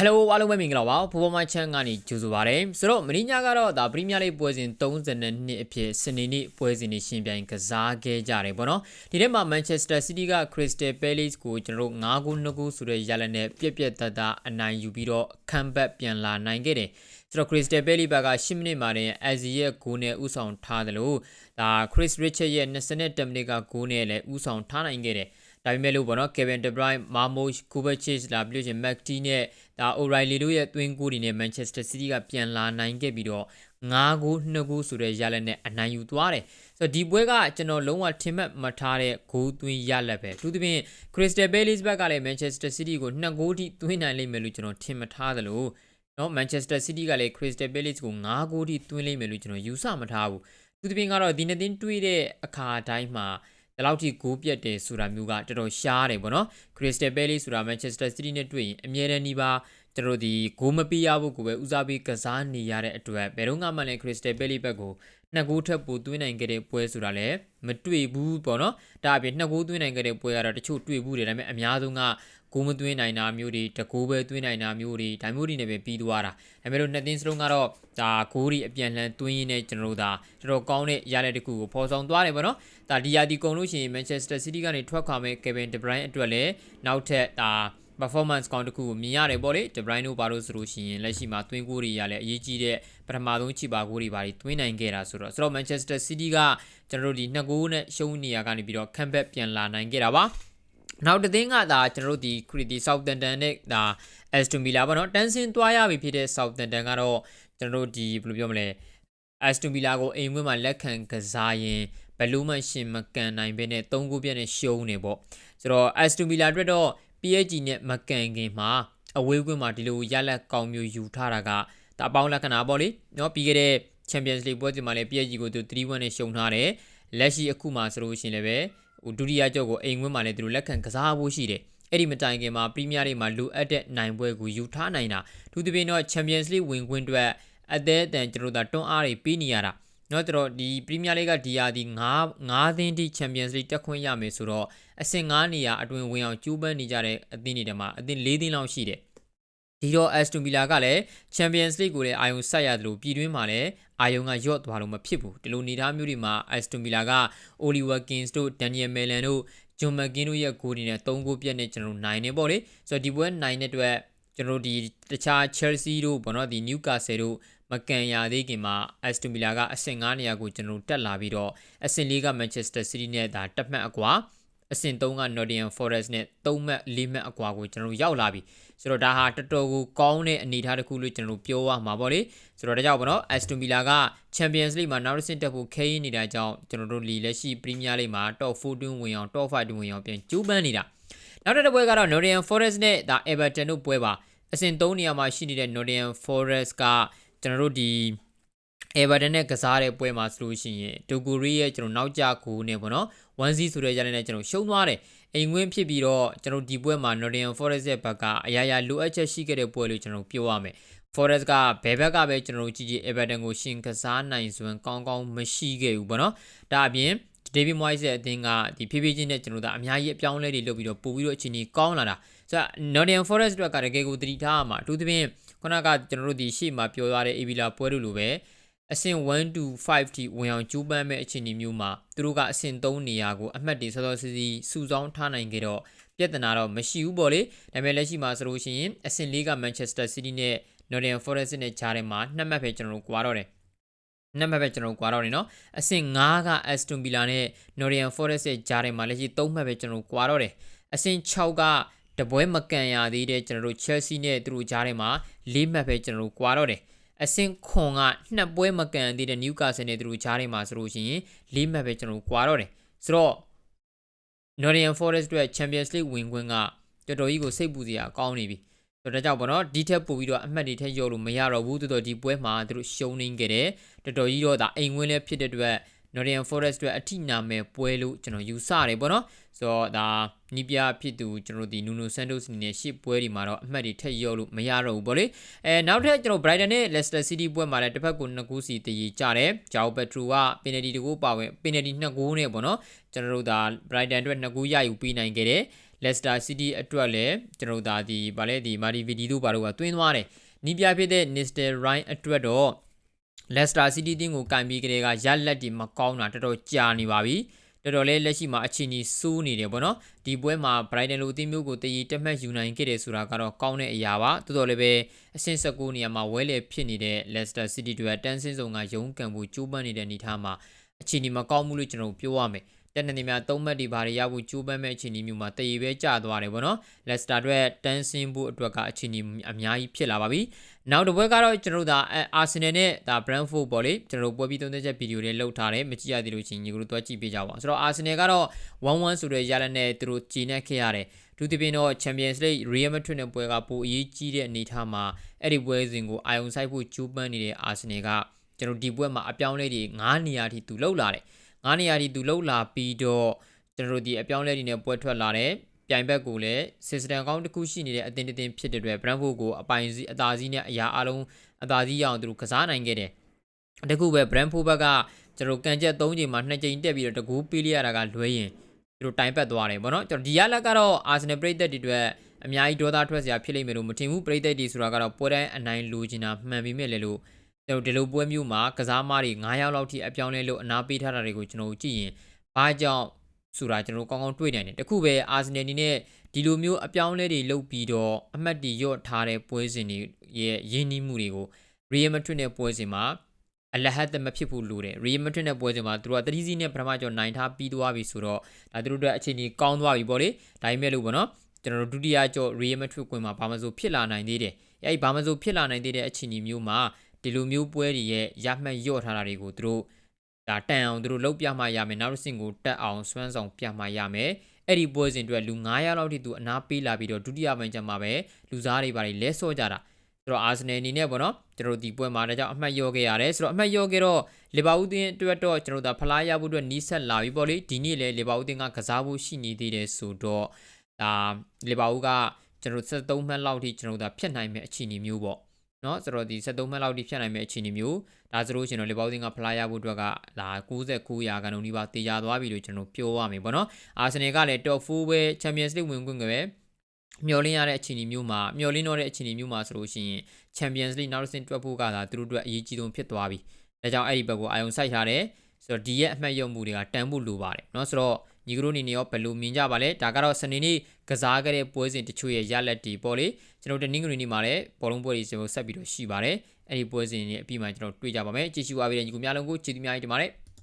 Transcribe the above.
ဟယ်လိုအားလုံးပဲမင်္ဂလာပါဖိုးပေါ်မချန်ကနေကြိုဆိုပါရစေဆိုတော့မင်းညာကတော့ဒါပရီးမီးယားလိပွဲစဉ်32အဖြစ်စနေနေ့ပွဲစဉ်တွေရှင်ပြိုင်ကစားခဲ့ကြတယ်ပေါ့နော်ဒီထဲမှာ Manchester City က Crystal Palace ကိုကျွန်တော်တို့9ဂိုး2ဂိုးဆိုတဲ့ရလနဲ့ပြက်ပြက်တတ်အနိုင်ယူပြီးတော့ခံဘက်ပြန်လာနိုင်ခဲ့တယ်ဆိုတော့ Crystal Palace ဘက်က10မိနစ်မှာတင် Azzi ရဲ့ဂိုးနဲ့ဥဆောင်ထားတယ်လို့ဒါ Chris Richard ရဲ့20မိနစ်ကဂိုးနဲ့လည်းဥဆောင်ထားနိုင်ခဲ့တယ် ဒါပေမဲ့လို့ပေါ့နော် Kevin De Bruyne, Marmoush, Kovacic လာပြီးလို့ချင်း McTee နဲ့ဒါ O'Reilly တို့ရဲ့သွင်းဂိုးတွေနဲ့ Manchester City ကပြန်လာနိုင်ခဲ့ပြီးတော့9ဂိုး2ဂိုးဆိုတဲ့ရလဒ်နဲ့အနိုင်ယူသွားတယ်ဆိုတော့ဒီပွဲကကျွန်တော်လုံးဝထင်မှတ်မထားတဲ့ဂိုးသွင်းရလဒ်ပဲသူသဖြင့် Crystal Palace ဘက်ကလည်း Manchester City ကို2ဂိုးထိသွင်းနိုင်လိမ့်မယ်လို့ကျွန်တော်ထင်မထားသလိုနော် Manchester City ကလည်း Crystal Palace ကို9ဂိုးထိသွင်းလိမ့်မယ်လို့ကျွန်တော်ယူဆမထားဘူးသူသဖြင့်ကတော့ဒီနှစ်သင်းတွေးတဲ့အခါတိုင်းမှာ ဒီလောက်ထိဂိုးပြတ်တယ်ဆိုတာမျိုးကတော်တော်ရှားတယ်ပေါ့နော် Crystal Palace ဆိုတာ Manchester City နဲ့တွေ့ရင်အမြဲတမ်းဒီပါကျွန်တော်ဒီဂိုးမပေးရဖို့ကိုပဲဦးစားပေးကစားနေရတဲ့အတွက်ဘယ်တော့မှလည်း Crystal Palace ဘက်ကိုနှစ်ဂိုးထပ်ပိုသွင်းနိုင်ခဲ့တဲ့ပွဲဆိုတာလည်းမတွေ့ဘူးပေါ့နော်ဒါအပြင်နှစ်ဂိုးသွင်းနိုင်ခဲ့တဲ့ပွဲကတော့တချို့တွေ့ဘူးတယ်ဒါပေမဲ့အများဆုံးက ဂိုးမသွင်းနိုင်တာမျိုးတွေတကိုးပဲသွင်းနိုင်တာမျိုးတွေဒါမျိုးတွေနဲ့ပဲပြီးသွားတာဒါပေမဲ့လို့နှစ်သင်းစလုံးကတော့ဒါဂိုးတွေအပြန်လှန်သွင်းရင်းနဲ့ကျွန်တော်တို့ဒါတော်တော်ကောင်းတဲ့ရလဒ်တစ်ခုကိုဖော်ဆောင်သွားတယ်ပေါ့နော်ဒါဒီယာဒီကုံလို့ရှိရင် Manchester City ကနေထွက်ခွာမဲ့ Kevin De Bruyne အတွက်လည်းနောက်ထပ်ဒါ performance ကောင်းတစ်ခုကိုမြင်ရတယ်ပေါ့လေ De Bruyne တို့ဘာလို့ဆိုလို့ရှိရင်လက်ရှိမှာသွင်းဂိုးတွေရလဲအရေးကြီးတဲ့ပထမဆုံးချီပါဂိုးတွေပါသွင်းနိုင်ခဲ့တာဆိုတော့ဆိုတော့ Manchester City ကကျွန်တော်တို့ဒီနှစ်ဂိုးနဲ့ရှုံးနေရကနေပြီးတော့ comeback ပြန်လာနိုင်ခဲ့တာပါ နောက်တစ်သင်းကဒါကျွန်တော်တို့ဒီ Criti Southampton နဲ့ဒါ Aston Villa ပေါ့နော်တန်းစင်းသွားရပြီဖြစ်တဲ့ Southampton ကတော့ကျွန်တော်တို့ဒီဘယ်လိုပြောမလဲ Aston Villa ကိုအိမ်ဝင်မှာလက်ခံကစားရင်ဘလူးမန်ရှင်မကန်နိုင်ဘဲနဲ့၃ခုပြည့်နဲ့ရှုံးနေပေါ့ဆိုတော့ Aston Villa အတွက်တော့ PSG နဲ့မကန်ခင်မှာအဝေးကွင်းမှာဒီလိုရလက်ကောင်းမျိုးယူထားတာကဒါအပေါင်းလက္ခဏာပေါ့လေနော်ပြီးခဲ့တဲ့ Champions League ပွဲစဉ်မှာလည်း PSG ကိုသူ3-1နဲ့ရှုံးထားတယ်လက်ရှိအခုမှဆိုလို့ရှိရင်လည်း ဒုတိယကြော့ကိုအိမ်ဝင်းမှာလည်းသူတို့လက်ခံကစားဖို့ရှိတယ်အဲ့ဒီမတိုင်ခင်မှာပရီးမီးယားလိမှာလိုအပ်တဲ့နိုင်ပွဲကိုယူထားနိုင်တာသူတပင်းတော့ Champions League ဝင်ခွင့်အတွက်အသေးအတန်ကျွန်တော်တို့တွန်းအားတွေပေးနေရတာเนาะတို့ဒီပရီးမီးယားလိကဒီယာဒီ9 9သင်းထိ Champions League တက်ခွင့်ရမယ်ဆိုတော့အဆင့်9နေရာအတွင်ဝင်အောင်ကြိုးပမ်းနေကြတဲ့အသင်းတွေထဲမှာအသင်း၄သင်းလောက်ရှိတယ် ဒီတော့ Aston Villa ကလည်း Champions League ကိုလည်းအာယုံဆက်ရတယ်လို့ပြည်တွင်းမှာလည်းအာယုံကယော့သွားလို့မဖြစ်ဘူးဒီလိုနေသားမျိုးတွေမှာ Aston Villa က Oliver Kings တို့ Daniel Mellon တို့ဂျွန်မကင်းတို့ရဲ့ဂိုးတွေနဲ့၃ဂိုးပြတ်နဲ့ကျွန်တော်နိုင်နေပေါ့လေဆိုတော့ဒီပွဲနိုင်တဲ့အတွက်ကျွန်တော်ဒီတခြား Chelsea တို့ဘောနော်ဒီ Newcastle တို့မကန်ရသေးခင်မှာ Aston Villa ကအဆင့်9နေရာကိုကျွန်တော်တက်လာပြီးတော့အဆင့်4က Manchester City နဲ့ဒါတက်မှတ်အကွာ အဆင့်3က Nottingham Forest နဲ့3မှတ်4မှတ်အကွာကိုကျွန်တော်ရောက်လာပြီဆိုတော့ဒါဟာတော်တော်ကိုကောင်းတဲ့အနေအထားတစ်ခုလို့ကျွန်တော်ပြောရမှာပေါ့လေဆိုတော့ဒါကြောင့်ပေါ့နော် Aston Villa က Champions League မှာနောက်တစ်ဆင့်တက်ဖို့ခဲရင်းနေတာကြောင့်ကျွန်တော်တို့လီလက်ရှိ Premier League မှာ Top 4တွင်းဝင်အောင် Top 5တွင်းဝင်အောင်ပြန်ကြိုးပမ်းနေတာနောက်တစ်ပွဲကတော့ Nottingham Forest နဲ့ဒါ Everton တို့ပွဲပါအဆင့်3နေရာမှာရှိနေတဲ့ Nottingham Forest ကကျွန်တော်တို့ဒီ Everton နဲ့ကစားတဲ့ပွဲမှာဆိုလို့ရှိရင်ဒိုဂူရီရဲ့ကျွန်တော်နောက်ကျကူနဲ့ပေါ့နော်1-0ဆိုတဲ့ကြတဲ့နဲ့ကျွန်တော်ရှုံးသွားတယ်အိမ်ဝင်းဖြစ်ပြီးတော့ကျွန်တော်ဒီပွဲမှာ Nottingham Forest ရဲ့ဘက်ကအရာရာလိုအပ်ချက်ရှိခဲ့တဲ့ပွဲလို့ကျွန်တော်ပြောရမယ် Forest ကဘယ်ဘက်ကပဲကျွန်တော်ကြည့်ကြည့် Everton ကိုရှင်ကစားနိုင်စွမ်းကောင်းကောင်းမရှိခဲ့ဘူးပေါ့နော်ဒါအပြင် David Moyes ရဲ့အသင်းကဒီဖြည်းဖြည်းချင်းနဲ့ကျွန်တော်တို့အများကြီးအပြောင်းလဲတွေလုပ်ပြီးတော့ပို့ပြီးတော့အချိန်ကြီးကောင်းလာတာဆိုတော့ Nottingham Forest အတွက်ကတကယ်ကိုတတိထားရမှာအထူးသဖြင့်ခုနကကျွန်တော်တို့ဒီရှေ့မှာပြောရတဲ့ Avila ပွဲတို့လိုပဲ အဆင့်1 to 5ထိဝင်အောင်ကြိုးပမ်းမဲ့အခြေအနေမျိုးမှာသူတို့ကအဆင့်3နေရာကိုအမှတ်တွေစောစောစီစီစုဆောင်းထားနိုင်ကြတော့ပြဿနာတော့မရှိဘူးပေါ့လေဒါပေမဲ့လက်ရှိမှာဆိုလို့ရှိရင်အဆင့်၄က Manchester City နဲ့ Nottingham Forest နဲ့ကြားထဲမှာနှစ်မှတ်ပဲကျွန်တော်တို့ကွာတော့တယ်နံပါတ်ပဲကျွန်တော်တို့ကွာတော့နေနော်အဆင့်5က Aston Villa နဲ့ Nottingham Forest ရဲ့ကြားထဲမှာလက်ရှိ3မှတ်ပဲကျွန်တော်တို့ကွာတော့တယ်အဆင့်6ကတပွဲမကန်ရသေးတဲ့ကျွန်တော်တို့ Chelsea နဲ့သူတို့ကြားထဲမှာ၄မှတ်ပဲကျွန်တော်တို့ကွာတော့တယ် အဆင့်ခွန်ကနှစ်ပွဲမကန်သေးတဲ့ Newcastle နဲ့သူတို့ကြားထဲမှာဆိုလို့ရှိရင်၄မှတ်ပဲကျွန်တော်ကွာတော့တယ်ဆိုတော့ Nottingham Forest အတွက် Champions League ဝင်ခွင့်ကတော်တော်ကြီးကိုစိတ်ပူစရာကောင်းနေပြီဆိုတော့ဒါကြောင့်ပေါ့နော်ဒီထက်ပိုပြီးတော့အမှတ်တွေထက်ရောလို့မရတော့ဘူးတော်တော်ဒီပွဲမှာသူတို့ရှုံးနေခဲ့တယ်တော်တော်ကြီးတော့ဒါအိမ်ဝင်းလည်းဖြစ်တဲ့အတွက် Nottingham Forest အတွက်အထိနာမဲ့ပွဲလို့ကျွန်တော်ယူဆတယ်ပေါ့နော်ဆိုတော့ဒါနီးပြဖြစ်သူကျွန်တော်ဒီ Nuno Santos အနေနဲ့ရှစ်ပွဲဒီမှာတော့အမှတ်တွေထက်ရောလို့မရတော့ဘူးပေါ့လေအဲနောက်ထပ်ကျွန်တော် Brighton နဲ့ Leicester City ပွဲမှာလည်းတစ်ဖက်ကို2ဂိုးစီတည်ကြတယ် Joao Pedro က penalty တကူပါဝင် penalty 2ဂိုးနဲ့ပေါ့နော်ကျွန်တော်တို့ဒါ Brighton အတွက်2ဂိုးရယူပေးနိုင်ခဲ့တယ် Leicester City အတွက်လည်းကျွန်တော်တို့ဒါဒီဗာလဲဒီ Marty Vidi တို့ဘာလို့ကတွင်းသွားတယ်နီးပြဖြစ်တဲ့ Nistel Ryan အတွက်တော့ Leicester City တင်းကိုကင်ပြီးကလေးကရက်လက်တီမကောင်းတာတော်တော်ကြာနေပါပြီတော်တော်လေးလက်ရှိမှာအခြေအနေစိုးနေတယ်ပေါ့နော်ဒီပွဲမှာ Brighton လိုအသင်းမျိုးကိုတည်တက်မှတ်ယူနိုင်ခဲ့တယ်ဆိုတာကတော့ကောင်းတဲ့အရာပါတော်တော်လေးပဲအဆင့်19နေရာမှာဝဲလေဖြစ်နေတဲ့ Leicester City တို့ကတန်းစင်းစုံကရုန်းကန်ဖို့ကြိုးပမ်းနေတဲ့အနေအထားမှာအခြေအနေမကောင်းဘူးလို့ကျွန်တော်ပြောရမယ် တက်နေနေများသုံးမှတ်ဒီဘာတွေရဖို့ကြိုးပမ်းမဲ့အခြေအနေမျိုးမှာတည်ရပဲကြာသွားတယ်ပေါ့နော်လက်စတာအတွက်တန်းစင်းဖို့အတွက်ကအခြေအနေအများကြီးဖြစ်လာပါပြီနောက်တစ်ပွဲကတော့ကျွန်တော်တို့ဒါအာဆင်နယ်နဲ့ဒါဘရန်ဖို့ပေါ့လေကျွန်တော်တို့ပွဲပြီးသုံးသက်ချက်ဗီဒီယိုတွေလောက်ထားတယ်မကြည့်ရသေးလို့ချင်းညီတို့တွားကြည့်ပေးကြပါဦးဆိုတော့အာဆင်နယ်ကတော့1-1ဆိုတဲ့ရလနဲ့သူတို့ဂျီနက်ခဲ့ရတယ်ဒုတိယပြင်တော့ Champions League Real Madrid နဲ့ပွဲကပိုအရေးကြီးတဲ့အနေအထားမှာအဲ့ဒီပွဲစဉ်ကိုအာယုံဆိုင်ဖို့ကြိုးပမ်းနေတဲ့အာဆင်နယ်ကကျွန်တော်ဒီပွဲမှာအပြောင်းလဲတွေ9နေရာထိသူလောက်လာတယ် 9နေရာထိသူလောက်လာပြီးတော့ကျွန်တော်တို့ဒီအပြောင်းလဲတွေနဲ့ပွဲထွက်လာတယ်ပြိုင်ဘက်ကိုလည်းစစ်စတန်ကောင်းတစ်ခုရှိနေတဲ့အသင်းတစ်သင်းဖြစ်တဲ့အတွက် Brentford ကိုအပိုင်စီအသာစီးနဲ့အရာအလုံးအသာစီးရအောင်သူတို့ကစားနိုင်ခဲ့တယ်တခုပဲ Brentford ဘက်ကကျွန်တော်ကန်ချက်3ချိန်မှာ2ချိန်တက်ပြီးတော့တကူပေးလိုက်ရတာကလွဲရင်သူတို့တိုင်ပတ်သွားတယ်ဗောနော်ကျွန်တော်ဒီရလက်ကတော့ Arsenal ပြည်သက်တွေအတွက်အများကြီးဒေါသထွက်စရာဖြစ်လိမ့်မယ်လို့မထင်ဘူးပြည်သက်တွေဆိုတာကတော့ပွဲတိုင်းအနိုင်လိုချင်တာမှန်ပေမဲ့လည်းလို့ ကျွန်တော်ဒီလိုပွဲမျိုးမှာကစားမတွေ9ရောက်လောက်ထိအပြောင်းလဲလို့အနာပေးထားတာတွေကိုကျွန်တော်ကြည့်ရင်ဘာကြောင့်ဆိုတာကျွန်တော်ကောင်းကောင်းတွေ့နိုင်တယ်တခုပဲအာဆင်နယ်အနေနဲ့ဒီလိုမျိုးအပြောင်းလဲတွေလုပ်ပြီးတော့အမှတ်တရော့ထားတဲ့ပွဲစဉ်တွေရဲ့ရင်းနှီးမှုတွေကို Real Madrid နဲ့ပွဲစဉ်မှာအလဟတ်မဖြစ်ဘူးလို့တယ် Real Madrid နဲ့ပွဲစဉ်မှာသူတို့ကတတိစီနဲ့ပထမကျော်နိုင်ထားပြီးသွားပြီဆိုတော့ဒါသူတို့အတွက်အခြေအနေကောင်းသွားပြီပေါ့လေဒါပေမဲ့လို့ပေါ့နော်ကျွန်တော်တို့ဒုတိယကျော် Real Madrid ကွင်းမှာဘာမှဆိုဖြစ်လာနိုင်သေးတယ်အဲဒီဘာမှဆိုဖြစ်လာနိုင်သေးတဲ့အခြေအနေမျိုးမှာ ဒီလိုမျိုးပွဲတွေရဲ့ရမှတ်ရော့ထားတာတွေကိုသူတို့ဒါတန်အောင်သူတို့လှုပ်ပြမှရမယ်နောက်တစ်ဆင့်ကိုတက်အောင်စွမ်းဆောင်ပြမှရမယ်အဲ့ဒီပွဲစဉ်အတွက်လူ900လောက်ထိသူအနာပေးလာပြီးတော့ဒုတိယပိုင်းကျမှပဲလူစားတွေပါလဲလဲဆော့ကြတာဆိုတော့အာဆင်နယ်အနေနဲ့ပေါ့နော်ကျွန်တော်ဒီပွဲမှာဒါကြောင့်အမှတ်ရောခဲ့ရတယ်ဆိုတော့အမှတ်ရောခဲ့တော့လီဗာပူးတင်းအတွက်တော့ကျွန်တော်ဒါဖလားရဖို့အတွက်နီးစပ်လာပြီပေါ့လေဒီနေ့လေလီဗာပူးတင်းကကစားဖို့ရှိနေသေးတယ်ဆိုတော့ဒါလီဗာပူးကကျွန်တော်73မှတ်လောက်ထိကျွန်တော်ဒါဖြတ်နိုင်မဲ့အခြေအနေမျိုးပေါ့ နော်ဆိုတော့ဒီ73မှတ်လောက်ထိဖြတ်နိုင်မဲ့အခြေအနေမျိုးဒါဆိုလို့ရှင်တော့လေဘောက်တင်ကဖလားရဖို့အတွက်ကလာ69ရာခိုင်နှုန်းဒီပါတေချာသွားပြီလို့ကျွန်တော်ပြောရမယ်ပေါ့နော်အာဆင်နယ်ကလည်း top 4ပဲ Champions League ဝင်ခွင့်ကပဲမျောလင်းရတဲ့အခြေအနေမျိုးမှာမျောလင်းတော့တဲ့အခြေအနေမျိုးမှာဆိုလို့ရှိရင် Champions League နောက်တစ်ဆင့်တွက်ဖို့ကသာသူတို့အတွက်အရေးကြီးဆုံးဖြစ်သွားပြီဒါကြောင့်အဲ့ဒီဘက်ကိုအာယုံစိုက်ထားတယ်ဆိုတော့ဒီရဲ့အမှတ်ရုံမှုတွေကတန်ဖို့လိုပါတယ်เนาะဆိုတော့ ညီကတို့အနေနဲ့ရောဘယ်လိုမြင်ကြပါလဲဒါကတော့စနေနေ့ကစားခဲ့တဲ့ပွဲစဉ်တချို့ရဲ့ရလက်တီပေါ့လေကျွန်တော်တနင်္ဂနွေနေ့မှာလည်းဘောလုံးပွဲတွေကျွန်တော်ဆက်ပြီးတော့ရှိပါတယ်အဲ့ဒီပွဲစဉ်တွေအပြီးမှာကျွန်တော်တွေ့ကြပါမယ်ကြည့်ရှုပါပြီးတဲ့ညီကိုများလုံးကိုချစ်သူများကြီးတင်ပါတယ်